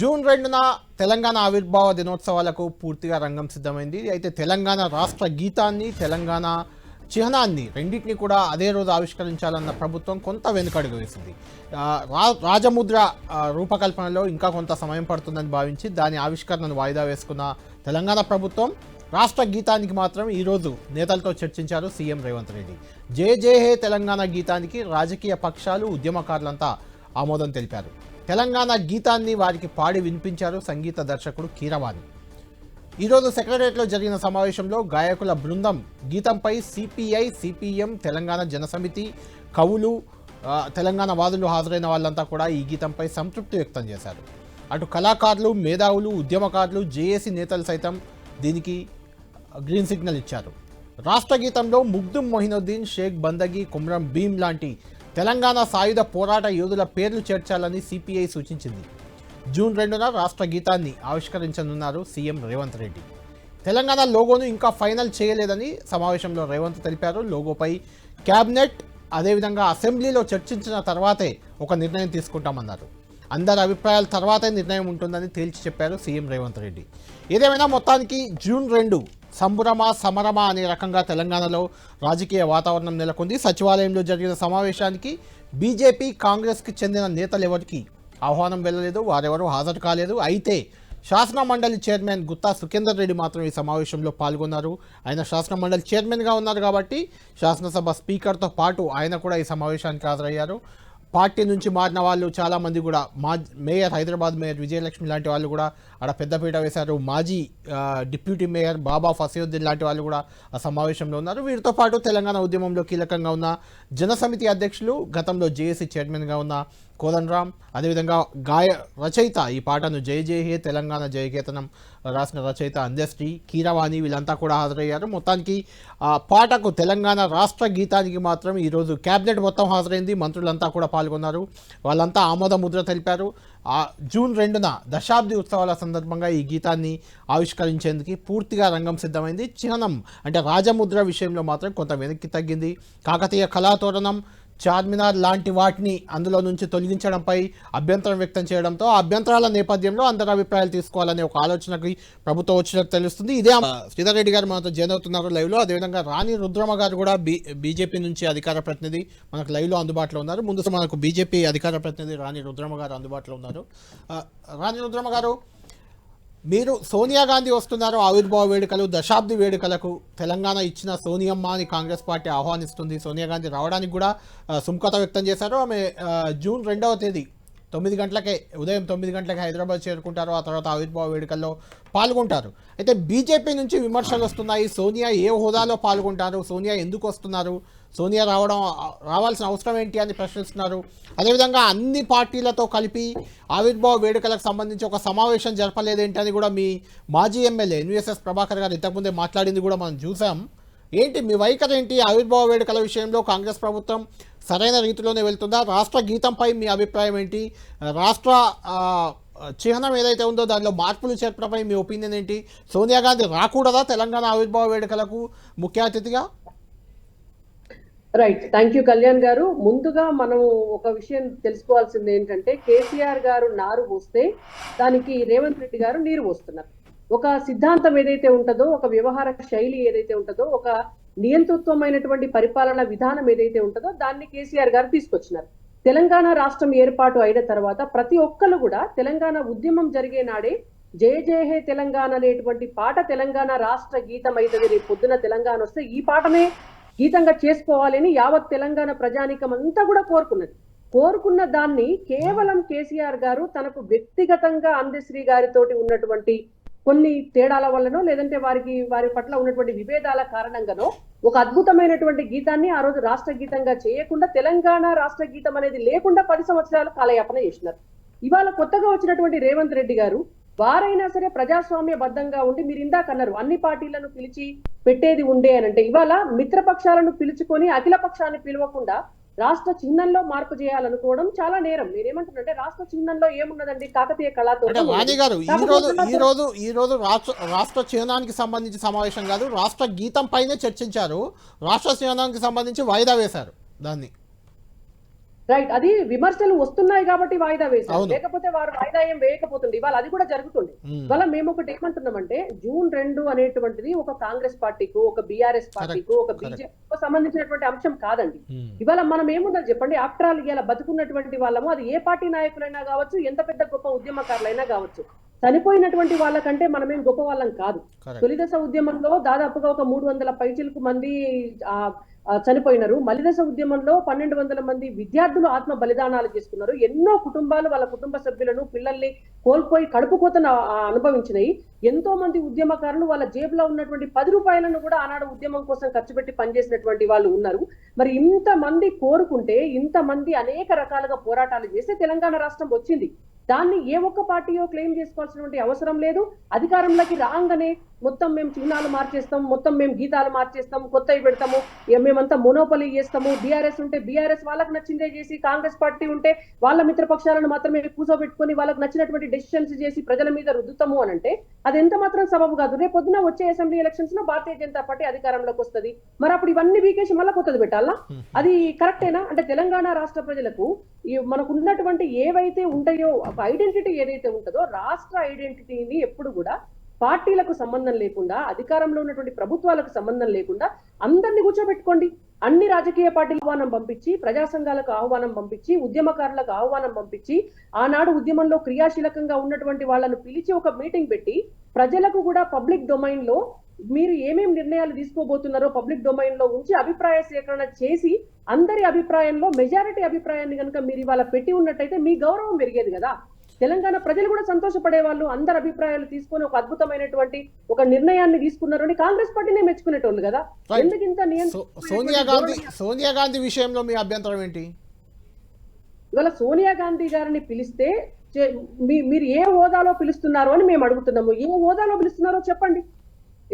June రెండున తెలంగాణ ఆవిర్భావ దినోత్సవాలకు పూర్తిగా రంగం సిద్ధమైంది. అయితే తెలంగాణ రాష్ట్ర గీతాన్ని తెలంగాణ చిహ్నాన్ని రెండింటిని కూడా అదే రోజు ఆవిష్కరించాలన్న ప్రభుత్వం కొంత వెనుకడుగు వేసింది. రా- రాజముద్ర రూపకల్పనలో ఇంకా కొంత సమయం పడుతుందని భావించి దాని ఆవిష్కరణను వాయిదా వేసుకున్న తెలంగాణ ప్రభుత్వం రాష్ట్ర గీతానికి మాత్రం ఈరోజు నేతలతో చర్చించారు సీఎం రేవంత్ రెడ్డి. జే జే హే తెలంగాణ గీతానికి రాజకీయ పక్షాలు ఉద్యమకారులంతా ఆమోదం తెలిపారు. తెలంగాణ గీతాన్ని వారికి పాడి వినిపించారు సంగీత దర్శకుడు కీరవాణి. ఈరోజు సెక్రటరియట్లో జరిగిన సమావేశంలో గాయకుల బృందం గీతంపై సిపిఐ సిపిఎం తెలంగాణ జనసమితి కవులు తెలంగాణ వాదులు హాజరైన వాళ్ళంతా కూడా ఈ గీతంపై సంతృప్తి వ్యక్తం చేశారు. అటు కళాకారులు మేధావులు ఉద్యమకారులు జేఏసీ నేతలు సైతం దీనికి గ్రీన్ సిగ్నల్ ఇచ్చారు. రాష్ట్ర గీతంలో ముగ్దుం మొహినుద్దీన్ షేక్ బందగి కుమ్రం భీమ్ లాంటి తెలంగాణ సాయుధ పోరాట యోధుల పేర్లు చేర్చాలని సిపిఐ సూచించింది. జూన్ రెండున రాష్ట్ర గీతాన్ని ఆవిష్కరించనున్నారు సీఎం రేవంత్ రెడ్డి. తెలంగాణ లోగోను ఇంకా ఫైనల్ చేయలేదని సమావేశంలో రేవంత్ తెలిపారు. లోగోపై క్యాబినెట్ అదేవిధంగా అసెంబ్లీలో చర్చించిన తర్వాతే ఒక నిర్ణయం తీసుకుంటామన్నారు. అందరి అభిప్రాయాల తర్వాతే నిర్ణయం ఉంటుందని తేల్చి చెప్పారు సీఎం రేవంత్ రెడ్డి. ఏదేమైనా మొత్తానికి జూన్ రెండు సంబురమా సమరమా అనే రకంగా తెలంగాణలో రాజకీయ వాతావరణం నెలకొంది. సచివాలయంలో జరిగిన సమావేశానికి బీజేపీ కాంగ్రెస్కి చెందిన నేతలు ఎవరికి ఆహ్వానం వెళ్ళలేదు వారెవరూ హాజరు కాలేదు. అయితే శాసన మండలి చైర్మన్ గుత్తా సుఖేందర్ రెడ్డి మాత్రం ఈ సమావేశంలో పాల్గొన్నారు. ఆయన శాసన మండలి చైర్మన్గా ఉన్నారు కాబట్టి శాసనసభ స్పీకర్తో పాటు ఆయన కూడా ఈ సమావేశానికి హాజరయ్యారు. పార్టీ నుంచి మారిన వాళ్ళు చాలామంది కూడా మా మేయర్ హైదరాబాద్ మేయర్ విజయలక్ష్మి లాంటి వాళ్ళు కూడా ఆడ పెద్దపీట వేశారు. మాజీ డిప్యూటీ మేయర్ బాబా ఫసీయుద్దీన్ లాంటి వాళ్ళు కూడా ఆ సమావేశంలో ఉన్నారు. వీరితో పాటు తెలంగాణ ఉద్యమంలో కీలకంగా ఉన్న జనసమితి అధ్యక్షులు గతంలో జేఏసీ చైర్మన్గా ఉన్న కోదండరామ్ అదేవిధంగా గాయ రచయిత ఈ పాటను జయ జయ హే తెలంగాణ జయకేతనం రాసిన రచయిత అందశ్రీ కీరవాణి వీళ్ళంతా కూడా హాజరయ్యారు. మొత్తానికి ఆ పాటకు తెలంగాణ రాష్ట్ర గీతానికి మాత్రం ఈరోజు క్యాబినెట్ మొత్తం హాజరైంది. మంత్రులంతా కూడా పాల్గొన్నారు. వాళ్ళంతా ఆమోద ముద్ర తెలిపారు. ఆ జూన్ రెండున దశాబ్ది ఉత్సవాల సందర్భంగా ఈ గీతాన్ని ఆవిష్కరించేందుకు పూర్తిగా రంగం సిద్ధమైంది. చిహ్నం అంటే రాజముద్ర విషయంలో మాత్రం కొంత వెనక్కి తగ్గింది. కాకతీయ కళాతోరణం చార్మినార్ లాంటి వాటిని అందులో నుంచి తొలగించడంపై అభ్యంతరం వ్యక్తం చేయడంతో ఆ అభ్యంతరాల నేపథ్యంలో అందరి అభిప్రాయాలు తీసుకోవాలనే ఒక ఆలోచనకి ప్రభుత్వం వచ్చినట్టు తెలుస్తుంది. ఇదే శ్రీధర్ రెడ్డి గారు మనతో జాయిన్ అవుతున్నారు లైవ్లో. అదేవిధంగా రాణి రుద్రమ గారు కూడా బీ బీజేపీ నుంచి అధికార ప్రతినిధి మనకు లైవ్లో అందుబాటులో ఉన్నారు. ముందు మనకు బీజేపీ అధికార ప్రతినిధి రాణి రుద్రమ గారు అందుబాటులో ఉన్నారు. రాణి రుద్రమ గారు మీరు సోనియా గాంధీ వస్తున్నారు ఆవిర్భావ వేడుకలు దశాబ్ది వేడుకలకు. తెలంగాణ ఇచ్చిన సోనియమ్మ అని కాంగ్రెస్ పార్టీ ఆహ్వానిస్తుంది. సోనియా గాంధీ రావడానికి కూడా ఆ, సుముఖత వ్యక్తం చేశారు. ఆమె జూన్ రెండవ తేదీ తొమ్మిది గంటలకే ఉదయం తొమ్మిది గంటలకే హైదరాబాద్ చేరుకుంటారు. ఆ తర్వాత ఆవిర్భావ వేడుకల్లో పాల్గొంటారు. అయితే బీజేపీ నుంచి విమర్శలు వస్తున్నాయి. సోనియా ఏ హోదాలో పాల్గొంటారు? సోనియా ఎందుకు వస్తున్నారు? సోనియా రావడం రావాల్సిన అవసరం ఏంటి అని ప్రశ్నిస్తున్నారు. అదేవిధంగా అన్ని పార్టీలతో కలిపి ఆవిర్భావ వేడుకలకు సంబంధించి ఒక సమావేశం జరపలేదేంటి అని కూడా మీ మాజీ ఎమ్మెల్యే ఎన్విఎస్ఎస్ ప్రభాకర్ గారు ఇంతకుముందే మాట్లాడింది కూడా మనం చూసాం. ఏంటి మీ వైఖరి ఏంటి? ఆవిర్భావ వేడుకల విషయంలో కాంగ్రెస్ ప్రభుత్వం సరైన రీతిలోనే వెళ్తుందా? రాష్ట్ర గీతంపై మీ అభిప్రాయం ఏంటి? రాష్ట్ర చిహ్నం ఏదైతే ఉందో దానిలో మార్పులు చేర్పడంపై మీ ఒపీనియన్ ఏంటి? సోనియా గాంధీ రాకూడదా తెలంగాణ ఆవిర్భావ వేడుకలకు ముఖ్య అతిథిగా? రైట్ థ్యాంక్ యూ కళ్యాణ్ గారు. ముందుగా మనం ఒక విషయం తెలుసుకోవాల్సింది ఏంటంటే కేసీఆర్ గారు నారు పోస్తే దానికి రేవంత్ రెడ్డి గారు నీరు పోస్తున్నారు. ఒక సిద్ధాంతం ఏదైతే ఉంటుందో ఒక వ్యవహార శైలి ఏదైతే ఉంటుందో ఒక నియంతృత్వమైనటువంటి పరిపాలన విధానం ఏదైతే ఉంటుందో దాన్ని కేసీఆర్ గారు తీసుకొచ్చినారు. తెలంగాణ రాష్ట్రం ఏర్పాటు అయిన తర్వాత ప్రతి ఒక్కరు కూడా తెలంగాణ ఉద్యమం జరిగే నాడే జయ జయ హే తెలంగాణ అనేటువంటి పాట తెలంగాణ రాష్ట్ర గీతం అవుతుంది రేపు పొద్దున తెలంగాణ వస్తే ఈ పాటనే గీతంగా చేసుకోవాలని యావత్ తెలంగాణ ప్రజానికం అంతా కూడా కోరుకున్నది. కోరుకున్న దాన్ని కేవలం కేసీఆర్ గారు తనకు వ్యక్తిగతంగా అందశ్రీ గారితోటి ఉన్నటువంటి కొన్ని తేడాల వల్లనో లేదంటే వారికి వారి పట్ల ఉన్నటువంటి విభేదాల కారణంగానో ఒక అద్భుతమైనటువంటి గీతాన్ని ఆ రోజు రాష్ట్ర గీతంగా చేయకుండా తెలంగాణ రాష్ట్ర గీతం అనేది లేకుండా పది సంవత్సరాలు కాలయాపన చేసినారు. ఇవాళ కొత్తగా వచ్చినటువంటి రేవంత్ రెడ్డి గారు వారైనా సరే ప్రజాస్వామ్య బద్ధంగా ఉండి మీరు ఇందాక అన్నారు అన్ని పార్టీలను పిలిచి పెట్టేది ఉండే అని అంటే ఇవాళ మిత్రపక్షాలను పిలుచుకొని అఖిల పక్షాన్ని పిలవకుండా రాష్ట్ర చిహ్నంలో మార్పు చేయాలనుకోవడం చాలా నేరం. నేనేమంటున్నానంటే రాష్ట్ర చిహ్నంలో ఏమున్నదండి? కాకతీయ కళాతో. వాణి గారు ఈ రోజు ఈ రోజు ఈ రోజు రాష్ట్ర రాష్ట్ర చిహ్నానికి సంబంధించి సమావేశం కాదు రాష్ట్ర గీతం పైనే చర్చించారు. రాష్ట్ర చిహ్నానికి సంబంధించి వాయిదా వేశారు దాన్ని. రైట్ అది విమర్శలు వస్తున్నాయి కాబట్టి వాయిదా వేశారు. లేకపోతే వారు వాయిదా ఏం వేయకపోతుంది ఇవాళ అది కూడా జరుగుతుంది. ఇవాళ మేము ఒకటి ఏమంటున్నామంటే జూన్ రెండు అనేటువంటిది ఒక కాంగ్రెస్ పార్టీకు ఒక బీఆర్ఎస్ పార్టీకు ఒక Correct. బీజేపీ సంబంధించినటువంటి అంశం కాదండి. ఇవాళ మనం ఏముందని చెప్పండి ఆఫ్టర్ ఆల్ ఇలా బతుకున్నటువంటి వాళ్ళము అది ఏ పార్టీ నాయకులైనా కావచ్చు ఎంత పెద్ద గొప్ప ఉద్యమకారులైనా కావచ్చు చనిపోయినటువంటి వాళ్ళకంటే మనమేం గొప్ప వాళ్ళం కాదు. తొలిదశ ఉద్యమంలో దాదాపుగా ఒక మూడు వందల పైచిలకు మంది చనిపోయినారు. మలిదశ ఉద్యమంలో పన్నెండు వందల మంది విద్యార్థులు ఆత్మ బలిదానాలు చేసుకున్నారు. ఎన్నో కుటుంబాలు వాళ్ళ కుటుంబ సభ్యులను పిల్లల్ని కోల్పోయి కడుపు కోతను అనుభవించినాయి. ఎంతో మంది ఉద్యమకారులు వాళ్ళ జేబులో ఉన్నటువంటి పది రూపాయలను కూడా ఆనాడు ఉద్యమం కోసం ఖర్చు పెట్టి పనిచేసినటువంటి వాళ్ళు ఉన్నారు. మరి ఇంత మంది కోరుకుంటే ఇంత మంది అనేక రకాలుగా పోరాటాలు చేస్తే తెలంగాణ రాష్ట్రం వచ్చింది. దాన్ని ఏ ఒక్క పార్టీయో క్లెయిమ్ చేసుకోవాల్సినటువంటి అవసరం లేదు. అధికారంలోకి రాగానే మొత్తం మేము చిహ్నాలు మార్చేస్తాం మొత్తం మేము గీతాలు మార్చేస్తాం కొత్తవి పెడతాము మేమంతా మొనోపలి చేస్తాము. బీఆర్ఎస్ ఉంటే బీఆర్ఎస్ వాళ్ళకి నచ్చిందే చేసి కాంగ్రెస్ పార్టీ ఉంటే వాళ్ళ మిత్రపక్షాలను మాత్రమే కూర్చోబెట్టుకొని వాళ్ళకి నచ్చినటువంటి డెసిషన్స్ చేసి ప్రజల మీద రుద్దుతాము అని అంటే అది ఎంత మాత్రం సబబు కాదు. రేపు పొద్దున వచ్చే అసెంబ్లీ ఎలక్షన్స్లో భారతీయ జనతా పార్టీ అధికారంలోకి వస్తది. మరి అప్పుడు ఇవన్నీ వీకేసి మళ్ళీ కొత్తది పెట్టాలా. అది కరెక్టేనా? అంటే తెలంగాణ రాష్ట్ర ప్రజలకు మనకు ఉన్నటువంటి ఏవైతే ఉంటాయో ఒక ఐడెంటిటీ ఏదైతే ఉంటుందో రాష్ట్ర ఐడెంటిటీని ఎప్పుడు కూడా పార్టీలకు సంబంధం లేకుండా అధికారంలో ఉన్నటువంటి ప్రభుత్వాలకు సంబంధం లేకుండా అందరినీ కూర్చోబెట్టుకోండి. అన్ని రాజకీయ పార్టీలకు ఆహ్వానం పంపించి ప్రజా సంఘాలకు ఆహ్వానం పంపించి ఉద్యమకారులకు ఆహ్వానం పంపించి ఆనాడు ఉద్యమంలో క్రియాశీలకంగా ఉన్నటువంటి వాళ్ళను పిలిచి ఒక మీటింగ్ పెట్టి ప్రజలకు కూడా పబ్లిక్ డొమైన్లో మీరు ఏమేమి నిర్ణయాలు తీసుకోబోతున్నారో పబ్లిక్ డొమైన్లో ఉంచి అభిప్రాయ సేకరణ చేసి అందరి అభిప్రాయంలో మెజారిటీ అభిప్రాయాన్ని కనుక మీరు ఇవాళ పెట్టి ఉన్నట్టయితే మీ గౌరవం పెరిగేది కదా. తెలంగాణ ప్రజలు కూడా సంతోషపడే వాళ్ళు అందరి అభిప్రాయాలు తీసుకొని ఒక అద్భుతమైనటువంటి ఒక నిర్ణయాన్ని తీసుకున్నారు అని కాంగ్రెస్ పార్టీనే మెచ్చుకునేటోళ్ళు కదా. ఎందుకు ఇంత సోనియా గాంధీ సోనియా గాంధీ విషయంలో మీ అభ్యంతరం ఏంటి? ఇవాళ సోనియా గాంధీ గారిని పిలిస్తే మీరు ఏ హోదాలో పిలుస్తున్నారు అని మేము అడుగుతున్నాము. ఏ హోదాలో పిలుస్తున్నారో చెప్పండి.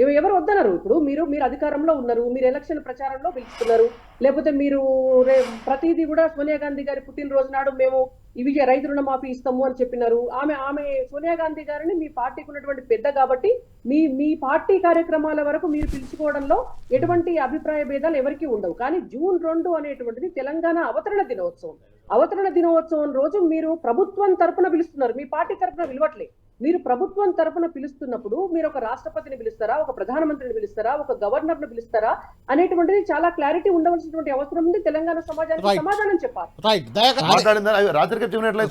ఎవరు వద్దన్నారు ఇప్పుడు మీరు మీరు అధికారంలో ఉన్నారు. మీరు ఎలక్షన్ ప్రచారంలో పిలుస్తున్నారు. లేకపోతే మీరు రే ప్రతిదీ కూడా సోనియా గాంధీ గారి పుట్టినరోజు నాడు మేము ఇవి రైతు రుణమాఫీ ఇస్తాము అని చెప్పినారు. ఆమె ఆమె సోనియా గాంధీ గారిని మీ పార్టీకి ఉన్నటువంటి పెద్ద కాబట్టి మీ మీ పార్టీ కార్యక్రమాల వరకు మీరు పిలుచుకోవడంలో ఎటువంటి అభిప్రాయ భేదాలు ఎవరికీ ఉండవు. కానీ జూన్ రెండు అనేటువంటిది తెలంగాణ అవతరణ దినోత్సవం. అవతరణ దినోత్సవం రోజు మీరు ప్రభుత్వం తరపున పిలుస్తున్నారు. మీ పార్టీ తరపున పిలవట్లేదు మీరు ప్రభుత్వం తరపున పిలుస్తున్నప్పుడు మీరు ఒక రాష్ట్రపతిని పిలుస్తారా ఒక ప్రధానమంత్రిని పిలుస్తారా ఒక గవర్నర్ను పిలుస్తారా అనేటువంటిది చాలా క్లారిటీ ఉండవలసినటువంటి అవసరం ఉంది తెలంగాణ సమాజానికి. సమాధానం చెప్పాలి.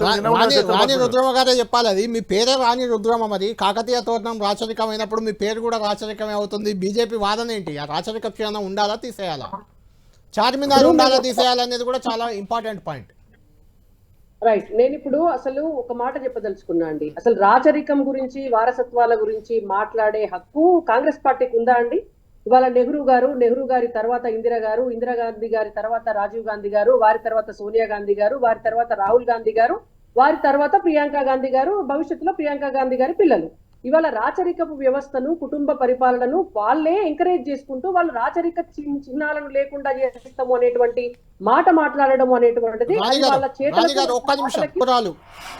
రాణి. రుద్రమ గారే చెప్పాలి అది. మీ పేరే రాణి రుద్రమ మరి. కాకతీయ తోరణం రాచరికమైనప్పుడు మీ పేరు కూడా రాచరికమే అవుతుంది. బీజేపీ వాదన ఏంటి? ఆ రాచరిక క్షీణం ఉండాలా తీసేయాలా? చార్మినార్ ఉండాలా తీసేయాలా అనేది కూడా చాలా ఇంపార్టెంట్ పాయింట్ రైట్ నేను ఇప్పుడు అసలు ఒక మాట చెప్పదలుచుకున్నా అండి. అసలు రాచరికం గురించి వారసత్వాల గురించి మాట్లాడే హక్కు కాంగ్రెస్ పార్టీకి ఉందా అండి? ఇవాళ నెహ్రూ గారు నెహ్రూ గారి తర్వాత ఇందిరా గారు ఇందిరాగాంధీ గారి తర్వాత రాజీవ్ గాంధీ గారు వారి తర్వాత సోనియా గాంధీ గారు వారి తర్వాత రాహుల్ గాంధీ గారు వారి తర్వాత ప్రియాంక గాంధీ గారు భవిష్యత్తులో ప్రియాంక గాంధీ గారి పిల్లలు. ఇవాళ రాచరికపు వ్యవస్థను కుటుంబ పరిపాలనను వాళ్ళే ఎంకరేజ్ చేసుకుంటూ వాళ్ళు రాచరిక చిహ్- చిహ్నాలను లేకుండా చేస్తాము అనేటువంటి మాట మాట్లాడడం అనేటువంటిది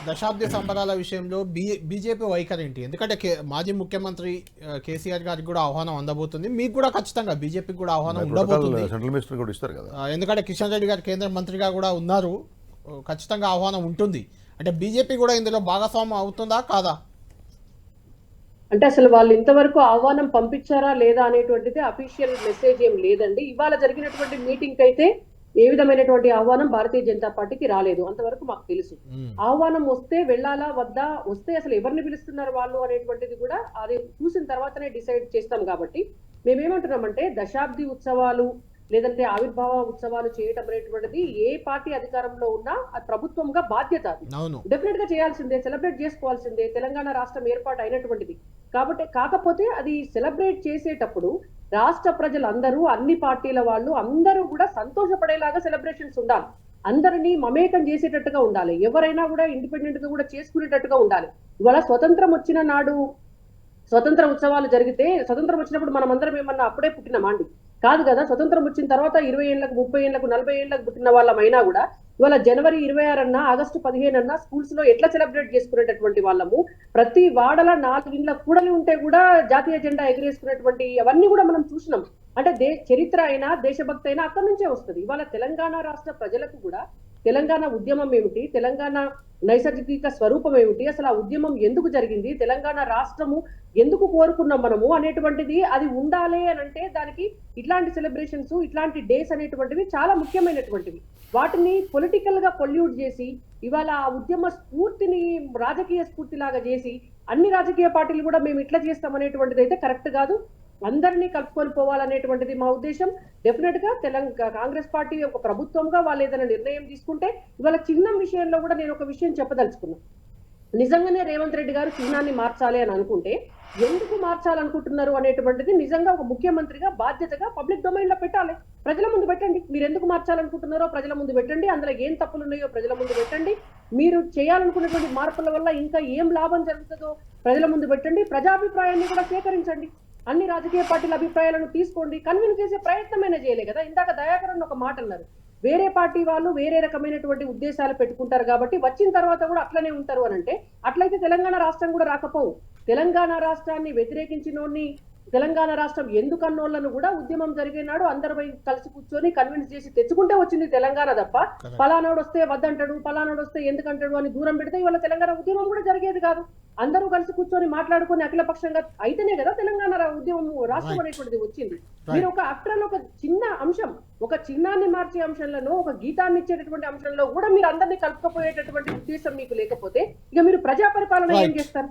దశాబ్ది సంబరాల విషయంలో బీ బీజేపీ వైఖరి ఏంటి? ఎందుకంటే మాజీ ముఖ్యమంత్రి కేసీఆర్ గారికి కూడా ఆహ్వానం అందబోతుంది. మీకు కూడా ఖచ్చితంగా బీజేపీకి కూడా ఆహ్వానం ఉండబోతుంది. సెంట్రల్ మినిస్టర్ కూడా ఇస్తారు కదా. ఎందుకంటే కిషన్ రెడ్డి గారు కేంద్ర మంత్రిగా కూడా ఉన్నారు. ఖచ్చితంగా ఆహ్వానం ఉంటుంది. అంటే బీజేపీ కూడా ఇందులో భాగస్వామ్యం అవుతుందా కాదా? అంటే అసలు వాళ్ళు ఇంతవరకు ఆహ్వానం పంపించారా లేదా అనేటువంటిది అఫీషియల్ మెసేజ్ ఏం లేదండి. ఇవాళ జరిగినటువంటి మీటింగ్ అయితే ఏ విధమైనటువంటి ఆహ్వానం భారతీయ జనతా పార్టీకి రాలేదు. అంతవరకు మాకు తెలుసు. ఆహ్వానం వస్తే వెళ్ళాలా వద్దా వస్తే అసలు ఎవరిని పిలుస్తున్నారు వాళ్ళు అనేటువంటిది కూడా అది చూసిన తర్వాతనే డిసైడ్ చేస్తాం కాబట్టి మేమేమంటున్నామంటే దశాబ్ది ఉత్సవాలు లేదంటే ఆవిర్భావ ఉత్సవాలు చేయటం అనేటువంటిది ఏ పార్టీ అధికారంలో ఉన్నా అది ప్రభుత్వంగా బాధ్యత అది. డెఫినెట్గా చేయాల్సిందే సెలబ్రేట్ చేసుకోవాల్సిందే తెలంగాణ రాష్ట్రం ఏర్పాటు అయినటువంటిది. కాబట్టి కాకపోతే అది సెలబ్రేట్ చేసేటప్పుడు రాష్ట్ర ప్రజలందరూ అన్ని పార్టీల వాళ్ళు అందరూ కూడా సంతోషపడేలాగా సెలబ్రేషన్స్ ఉండాలి. అందరినీ మమేకం చేసేటట్టుగా ఉండాలి. ఎవరైనా కూడా ఇండిపెండెంట్గా కూడా చేసుకునేటట్టుగా ఉండాలి. ఇవాళ స్వతంత్రం వచ్చిన నాడు స్వతంత్ర ఉత్సవాలు జరిగితే స్వతంత్రం వచ్చినప్పుడు మనం అందరం ఏమన్నా అప్పుడే పుట్టినామా అండి? కాదు కదా స్వతంత్రం వచ్చిన తర్వాత ఇరవై ఏళ్ళకు ముప్పై ఏళ్ళకు నలభై ఏళ్ళకు పుట్టిన వాళ్ళమైనా కూడా ఇవాళ జనవరి ఇరవై ఆరన్నా ఆగస్టు పదిహేను అన్న స్కూల్స్లో ఎట్లా సెలబ్రేట్ చేసుకునేటటువంటి వాళ్ళము? ప్రతి వాడల నాలుగు ఇండ్ల కూడలి ఉంటే కూడా జాతీయ జెండా ఎగరేసుకునేటువంటి అవన్నీ కూడా మనం చూసినాం. అంటే దే చరిత్ర అయినా దేశభక్తి అయినా అక్కడి నుంచే వస్తుంది. ఇవాళ తెలంగాణ రాష్ట్ర ప్రజలకు కూడా తెలంగాణ ఉద్యమం ఏమిటి? తెలంగాణ నైసర్గిక స్వరూపం ఏమిటి? అసలు ఆ ఉద్యమం ఎందుకు జరిగింది? తెలంగాణ రాష్ట్రము ఎందుకు కోరుకున్నాం మనము అనేటువంటిది అది ఉండాలి అని అంటే దానికి ఇట్లాంటి సెలబ్రేషన్స్ ఇట్లాంటి డేస్ అనేటువంటివి చాలా ముఖ్యమైనటువంటివి. వాటిని పొలిటికల్గా పొల్యూట్ చేసి ఇవాళ ఆ ఉద్యమ స్ఫూర్తిని రాజకీయ స్ఫూర్తి లాగా చేసి అన్ని రాజకీయ పార్టీలు కూడా మేము ఇట్లా చేస్తాం అనేటువంటిది అయితే కరెక్ట్ కాదు. అందరినీ కలుపుకొని పోవాలనేటువంటిది మా ఉద్దేశం. డెఫినెట్గా తెలంగాణ కాంగ్రెస్ పార్టీ ఒక ప్రభుత్వంగా వాళ్ళు ఏదైనా నిర్ణయం తీసుకుంటే ఇవాళ చిహ్నం విషయంలో కూడా నేను ఒక విషయం చెప్పదలుచుకున్నా. నిజంగానే రేవంత్ రెడ్డి గారు చిహ్నాన్ని మార్చాలి అని అనుకుంటే ఎందుకు మార్చాలనుకుంటున్నారు అనేటువంటిది నిజంగా ఒక ముఖ్యమంత్రిగా బాధ్యతగా పబ్లిక్ డొమైన్లో పెట్టాలి. ప్రజల ముందు పెట్టండి. మీరు ఎందుకు మార్చాలనుకుంటున్నారో ప్రజల ముందు పెట్టండి. అందులో ఏం తప్పులు ఉన్నాయో ప్రజల ముందు పెట్టండి. మీరు చేయాలనుకున్నటువంటి మార్పుల వల్ల ఇంకా ఏం లాభం జరుగుతుందో ప్రజల ముందు పెట్టండి. ప్రజాభిప్రాయాన్ని కూడా సేకరించండి. అన్ని రాజకీయ పార్టీల అభిప్రాయాలను తీసుకోండి కన్విన్స్ చేసే ప్రయత్నమైనా చేయలే కదా. ఇందాక దయాకరన్ ఒక మాట అన్నారు. వేరే పార్టీ వాళ్ళు వేరే రకమైనటువంటి ఉద్దేశాలు పెట్టుకుంటారు కాబట్టి వచ్చిన తర్వాత కూడా అట్లనే ఉంటారు అని అంటే అట్లయితే తెలంగాణ రాష్ట్రం కూడా రాకపోవు. తెలంగాణ రాష్ట్రాన్ని వ్యతిరేకించినోడిని తెలంగాణ రాష్ట్రం ఎందుకన్నోళ్ళను కూడా ఉద్యమం జరిగినాడు అందరు పోయి కలిసి కూర్చొని కన్విన్స్ చేసి తెచ్చుకుంటే వచ్చింది తెలంగాణ తప్ప. పలానాడు వస్తే వద్దంటాడు పలానాడు వస్తే ఎందుకంటాడు అని దూరం పెడితే ఇవాళ తెలంగాణ ఉద్యమం కూడా జరిగేది కాదు అందరూ కలిసి కూర్చొని మాట్లాడుకొని అఖిలపక్షంగా అయితేనే కదా తెలంగాణ ఉద్యమం రాష్ట్రం. అనేటువంటిది వచ్చింది మీరు ఒక అక్టర్లో ఒక చిన్న అంశం ఒక చిన్నాన్ని మార్చే అంశంలో ఒక గీతాన్ని ఇచ్చేటటువంటి అంశంలో కూడా మీరు అందరినీ కలుపుకపోయేటటువంటి ఉద్దేశం మీకు లేకపోతే ఇక మీరు ప్రజా పరిపాలన ఏం. చేస్తారు